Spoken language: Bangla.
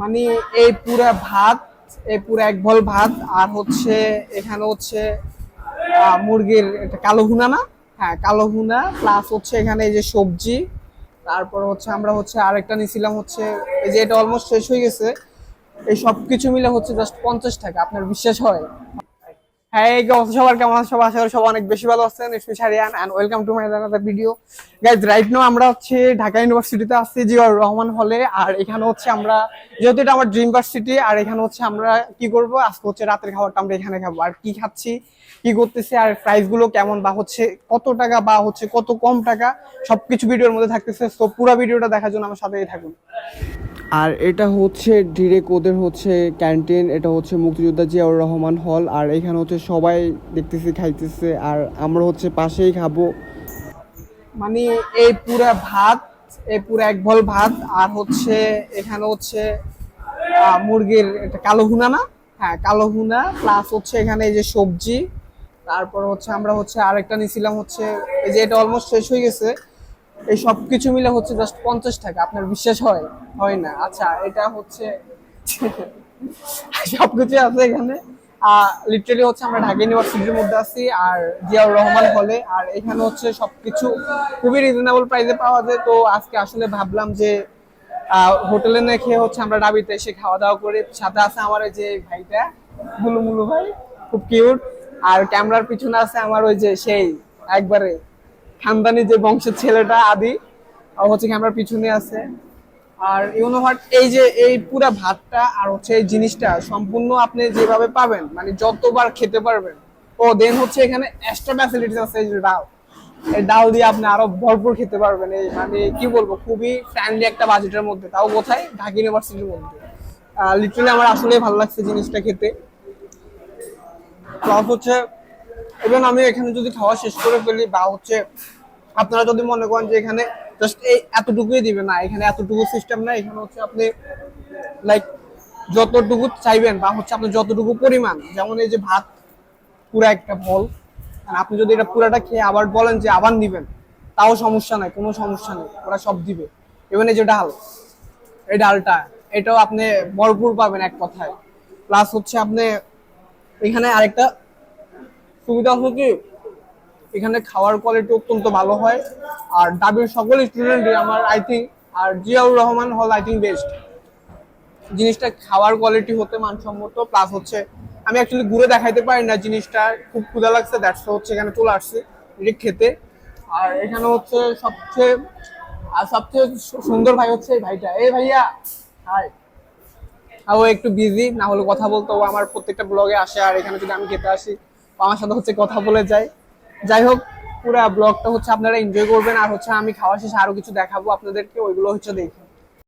মানে এই পুরা ভাত, এই পুরো এক ভল ভাত, আর হচ্ছে এখানে হচ্ছে মুরগির একটা কালো ভুনা না? হ্যাঁ কালো ভুনা প্লাস হচ্ছে এখানে এই যে সবজি, তারপর হচ্ছে আমরা হচ্ছে আরেকটা নিয়েছিলাম হচ্ছে, এই যে এটা অলমোস্ট শেষ হয়ে গেছে, এই সব কিছু মিলে হচ্ছে জাস্ট পঞ্চাশ টাকা, আপনার বিশ্বাস হয়? হ্যাঁ এই অবস্থা সবার কেমন আছে সবাই আশা করি সবাই অনেক বেশি ভালো আছেন। Specially and welcome to my another video guys right now আমরা হচ্ছে ঢাকা ইউনিভার্সিটিতে আছি জিয়াউর রহমান হলে আর এখানে হচ্ছে আমরা, যেহেতু এটা আমার ড্রিম ভার্সিটি আর এখানে হচ্ছে আমরা কি করব? আজকে হচ্ছে রাতের খাবারটা আমরা এখানে খাব। আর কি খাচ্ছি, কি করতেছি, আর প্রাইসগুলো কেমন, বা হচ্ছে কত টাকা, বা হচ্ছে কত কম টাকা, সবকিছু ভিডিওর মধ্যে থাকতেছে। তো পুরো ভিডিওটা দেখার জন্য আমার সাথেই থাকুন। আর এটা হচ্ছে ডিরেক্ট ওদের হচ্ছে ক্যান্টিন এটা হচ্ছে মুক্তিযোদ্ধা জিয়াউর রহমান হল আর এখানে হচ্ছে সবাই দেখতেছি, খাইতেছে, আর আমরা হচ্ছে পাশেই খাব। মানে এই পুরা ভাত, এই পুরো এক ভল ভাত, আর হচ্ছে এখানে হচ্ছে মুরগির একটা কালো ভুনা না? হ্যাঁ কালো ভুনা প্লাস হচ্ছে এখানে এই যে সবজি, তারপর হচ্ছে আমরা হচ্ছে আরেকটা নিয়েছিলাম হচ্ছে, এই যে এটা অলমোস্ট শেষ হয়ে গেছে এই সব কিছু মিলে হচ্ছে জাস্ট পঞ্চাশ টাকা। আপনার বিশ্বাস হয়? হয় না। আচ্ছা এটা হচ্ছে সবকিছু আছে এখানে। লিটারালি হচ্ছে আমরা ঢাকা ইউনিভার্সিটির মধ্যে আছি আর জিয়াউর রহমান হলে আর এখানে হচ্ছে সবকিছু খুবই রিজনেবল প্রাইসে পাওয়া যায়। তো আজকে আসলে ভাবলাম যে হোটেলে না খেয়ে হচ্ছে আমরা ডাবিতে এসে খাওয়া দাওয়া করে, সাথে আছে আমার যে ভাইটা মুলু মুলু ভাই, খুব কিউট আর ক্যামেরার পিছনে আছে আমার ওই যে সেই, একবারে। খানদানি যে বংশের ছেলেটা আদি হচ্ছে ক্যামেরার পিছনে আছে। আর ইউনো হোয়াট এই যে, এই পুরা ভাতটা আর হচ্ছে এই জিনিসটা সম্পূর্ণ আপনি যেভাবে পাবেন মানে যতবার খেতে পারবেন। ও দেন হচ্ছে এখানে এক্সট্রা ফ্যাসিলিটিস আছে এই ডাল। এই ডাল দিয়ে আপনি আরও ভরপুর খেতে পারবেন। এই মানে কি বলব, খুবই ফ্রেন্ডলি একটা বাজেটের মধ্যে, তাও কোথায় ঢাকা ইউনিভার্সিটির মধ্যে। লিটারালি আমার আসলেই ভালো লাগছে জিনিসটা খেতে। প্লাস হচ্ছে ইভেন আমি এখানে যদি খাওয়া শেষ করে ফেলি বা হচ্ছে আপনারা যদি মনে করেন যে এখানে জাস্ট এই এতটুকুই দিবে না, এখানে এতটুকু সিস্টেম না এখানে হচ্ছে আপনি লাইক যতটুকু চাইবেন বা হচ্ছে আপনার যতটুকু পরিমাণ, যেমন এই যে ভাত পুরা একটা ফল আপনি যদি এটা পুরাটা খেয়ে আবার বলেন যে আবার নিবেন তাও সমস্যা নাই, কোনো সমস্যা নেই, ওরা সব দিবে। এবং এই যে ডাল, এই ডালটা, এটাও আপনি ভরপুর পাবেন এক কথায়। প্লাস হচ্ছে আপনি এখানে আরেকটা সুবিধা কি, এখানে খাওয়ার কোয়ালিটি অত্যন্ত ভালো হয়। আর ডাবের সকল স্টুডেন্টই আমার আই থিঙ্ক আর জিয়াউর রহমান হল আই থিঙ্ক বেস্ট জিনিসটা খাওয়ার কোয়ালিটি হতে মানসম্মত প্লাস হচ্ছে আমি অ্যাকচুয়ালি ঘুরে দেখাইতে পারি না জিনিসটা, খুব ক্ষুধা লাগছে দ্যাটস হচ্ছে এখানে চলে আসছে এটা খেতে। আর এখানে হচ্ছে সবচেয়ে, আর সবচেয়ে সুন্দর ভাই হচ্ছে এই ভাইটা। এই ভাইয়া হাই ও একটু বিজি না হলে কথা বলতো আমার প্রত্যেকটা ব্লগে আসে, আর এখানে যদি আমি খেতে আসি আমার সাথে হচ্ছে কথা বলে যায়। যাই হোক, পুরো ব্লগটা হচ্ছে আপনারা এনজয় করবেন। আর হচ্ছে আমি খাওয়া শেষে আরও কিছু দেখাবো। আপনাদেরকে ওইগুলো হচ্ছে দেখুন